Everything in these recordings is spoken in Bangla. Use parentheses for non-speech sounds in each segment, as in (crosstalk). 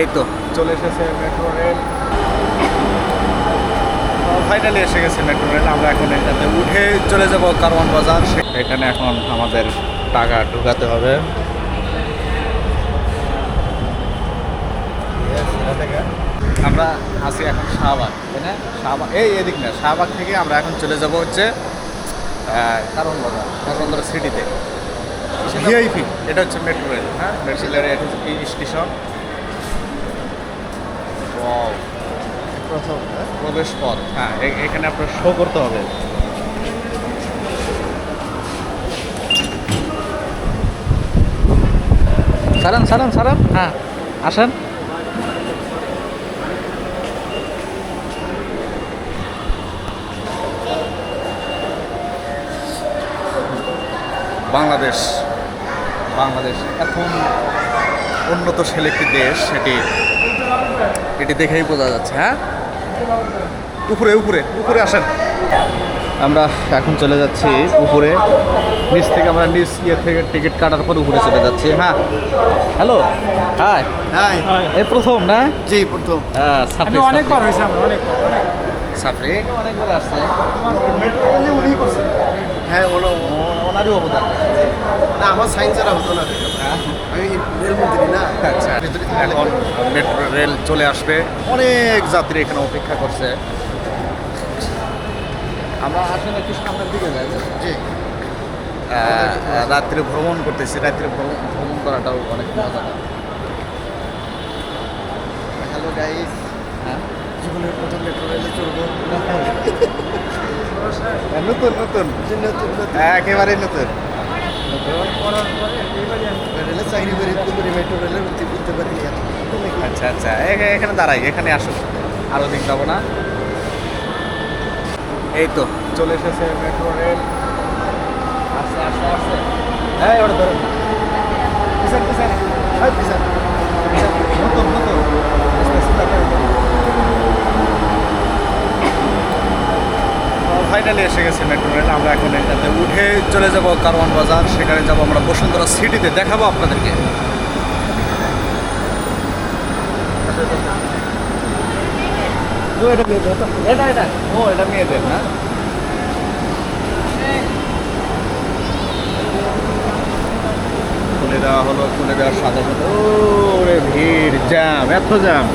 এই তো চলে এসেছে মেট্রো রেল ফাইনালি এসে গেছে মেট্রো রেল আমরা এখন এটাতে উঠে চলে যাব কারওয়ান বাজার। এখানে এখন আমাদের টাকা ঢুকাতে হবে। আমরা আছি এখন শাহবাগ তাই না? শাহবাগ এই এদিক না শাহবাগ থেকে আমরা এখন চলে যাব হচ্ছে কারওয়ান বাজার বাজার সিটিতে ভিআইপি এটা হচ্ছে মেট্রো রেল হ্যাঁ? মেট্রো এই স্টেশন. প্রথম প্রবেশ পথ হ্যাঁ এখানে আপনার শো করতে হবে সারান সারান সারান হ্যাঁ আসেন। বাংলাদেশ বাংলাদেশ এখন উন্নতশীল একটি দেশ সেটি এটি দেখেই বোঝা যাচ্ছে হ্যাঁ? উপরে উপরে উপরে আসেন। আমরা এখন চলে যাচ্ছি উপরে। নিচ থেকে আমরা নিচ ইয়ে থেকে টিকিট কাটার পর উপরে চলে যাচ্ছি হ্যাঁ? হ্যালো হাই হ্যাঁ এই প্রথম না? জি প্রথম। হ্যাঁ সাফরি অনেকবার হয়েছে আমরা অনেক সাফরি অনেকবার আসছে। হ্যাঁ ওনারই অবদান না আমার সায়েন্সের হতো না আমি রেলমন্ত্রী না। আচ্ছা। এখন মেট্রো রেল চলে আসবে। অনেক যাত্রী এখানে অপেক্ষা করছে। আমরা আসলে একটু সামনের দিকে যাই। জি। আহ, রাত্রে ভ্রমণ করতেছি। রাত্রে ভ্রমণ করাটাও অনেক মজা হ্যালো গাইস হ্যাঁ? জীবনের প্রথম মেট্রো রেলে চড়বো। (laughs) নতুন নতুন। নতুন নতুন। একেবারে নতুন। রেলে চাকরি করি মেট্রো রেলের উঠতে উঠতে পারি আচ্ছা আচ্ছা এখানে দাঁড়াই, এখানে আসো। আরও দিন যাব না। এই তো, চলে এসেছে মেট্রো রেল। আস্তে আস্তে আস্তে হ্যাঁ এবার ধরুন পিছন পিছন হ্যাঁ পিছন নতুন নতুন ফাইনালি এসে গেছে মেট্রো রেল আমরা এখন এটাতে উঠে চলে যাব কারওয়ান বাজার। সেখানে যাব আমরা বসুন্ধরা সিটিতে দেখাবো আপনাদেরকে। এটা এটা ও, এটা মেয়েদের না? হলো সাথে সাথে। ওরে ভিড়, জ্যাম, এত জ্যাম।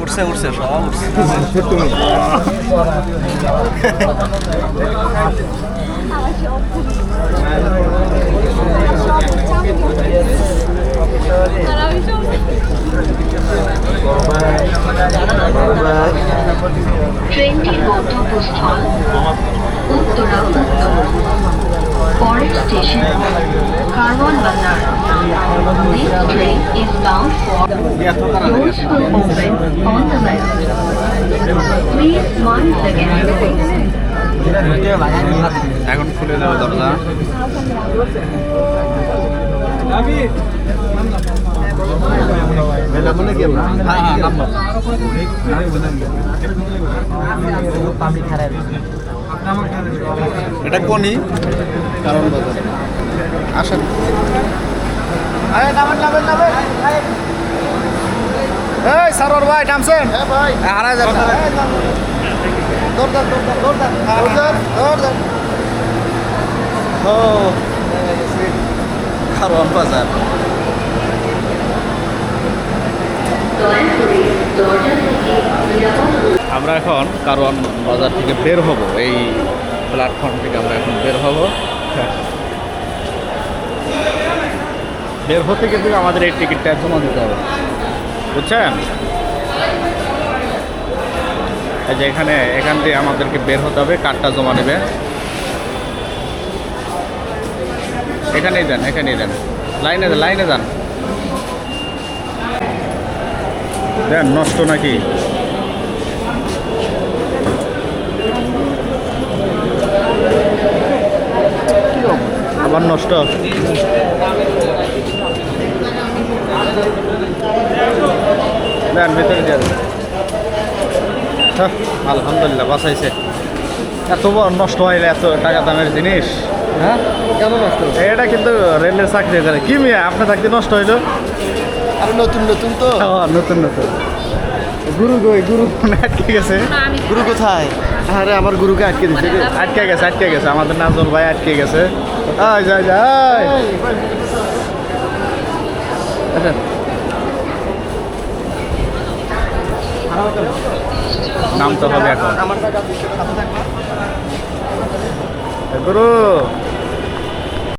উঠছে উঠছে সব উঠছে গন্তব্যস্থল উত্তরা উত্তর পরের স্টেশন কারওয়ান বাজার This train is bound for এত তাড়াতাড়ি doors will open on the left. Please mind the gap. এখন খুলে দেওয়া দরজা হ্যাঁ হ্যাঁ নাম্বার এটা কোনি? কারণ আসেন। এই সারোর ভাই নামছেন? হ্যাঁ ভাই। দান দৌড় দান ও কারওয়ান বাজার। আমরা এখন কারওয়ান বাজার থেকে বের হব। এই প্ল্যাটফর্ম থেকে আমরা এখন বের হব। বের হতে কিন্তু আমাদের এই টিকিটটা জমা দিতে হবে। বুঝছেন? এই যে এখানে, এখান থেকে আমাদেরকে বের হতে হবে, কার্ডটা জমা নেবে এখানেই দেন এখানেই দেন। লাইনে দেন, লাইনে যান দেন, নষ্ট নাকি? আবার নষ্ট। ভিতরে দেন। হ্যাঁ, আলহামদুলিল্লাহ বাঁচাইছে। এত বড় নষ্ট হইলে এত টাকা দামের জিনিস। হ্যাঁ? কেন নষ্ট এটা কিন্তু রেলের চাকরি করে। কি মিয়া আপনি থাকতে নষ্ট হইল? আর নতুন নতুন তো। নতুন নতুন। গুরু গই গুরু আটকে গেছে। গুরু কোথায়? আরে আমার গুরুকে আটকে দিচ্ছে আটকে গেছে আটকে গেছে। আমাদের নাজল ভাই আটকে গেছে। Ay, ay. আচ্ছা নাম তো হবে এখন গুরু